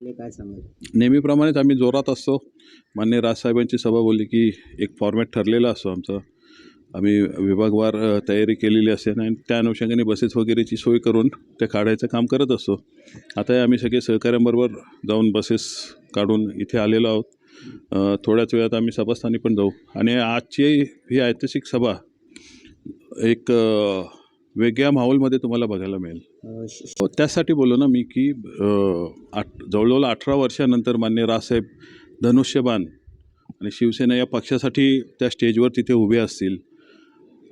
नेहमीप्रमाणेच आम्ही जोरात असतो. मान्य राजसाहेबांची सभा बोलली की एक फॉर्मॅट ठरलेला असतो आमचा. आम्ही विभागवार तयारी केलेली असते आणि त्या अनुषंगाने बसेस वगैरेची सोय करून ते काढायचं काम करत असतो. आता आम्ही सगळे सहकाऱ्यांबरोबर जाऊन बसेस काढून इथे आलेलो आहोत. थोड्याच वेळात आम्ही सभास्थानी पण जाऊ. आणि आजची ही ऐतिहासिक सभा एक वेगळ्या माहोलमध्ये तुम्हाला बघायला मिळेल. हो, त्यासाठी बोललो ना मी की आठ जवळजवळ अठरा वर्षानंतर मान्य राजसाहेब धनुष्यबाण आणि शिवसेना या पक्षासाठी त्या स्टेजवर तिथे उभे असतील.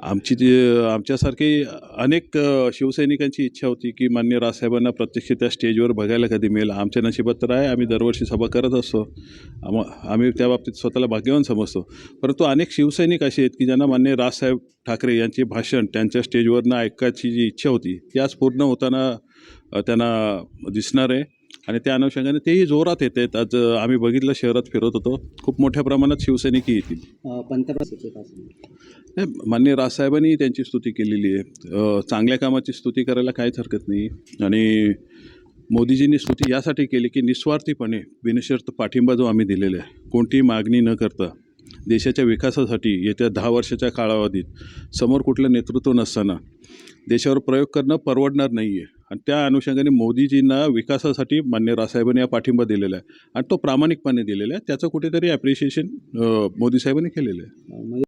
आमची जी आमच्यासारखी अनेक शिवसैनिकांची इच्छा होती की मान्य राजसाहेबांना प्रत्यक्ष त्या स्टेजवर बघायला कधी मिळेल. आमच्या नशिबात तर आहे. आम्ही दरवर्षी सभा करत असतो. आम आम्ही त्या बाबतीत स्वतःला भाग्यवान समजतो. परंतु अनेक शिवसैनिक असे आहेत की ज्यांना मान्य राजसाहेब ठाकरे यांचे भाषण त्यांच्या स्टेजवरनं ऐकायची जी इच्छा होती ती आज पूर्ण होताना त्यांना दिसणार आहे. आणि त्या अनुषंगाने तेही जोरात येत आहेत. आज आम्ही बघितलं शहरात फिरत होतो. खूप मोठ्या प्रमाणात शिवसैनिकही येतील. नाही मान्य राजसाहेबांनी त्यांची स्तुती केलेली आहे. चांगल्या कामाची स्तुती करायला काहीच हरकत नाही. आणि मोदीजींनी स्तुती यासाठी केली की निस्वार्थीपणे बिनशर्त पाठिंबा जो आम्ही दिलेला आहे कोणतीही मागणी न करता देशाच्या विकासासाठी येत्या दहा वर्षाच्या कालावधीत समोर कुठलं नेतृत्व नसताना देशावर प्रयोग करणं परवडणार नाही आहे आणि त्या अनुषंगाने मोदीजींना विकासासाठी मान्य रासाहेबांनी या पाठिंबा दिलेला आहे. आणि तो प्रामाणिकपणे दिलेला आहे. त्याचं कुठेतरी ॲप्रिशिएशन मोदी साहेबांनी केलेलं आहे.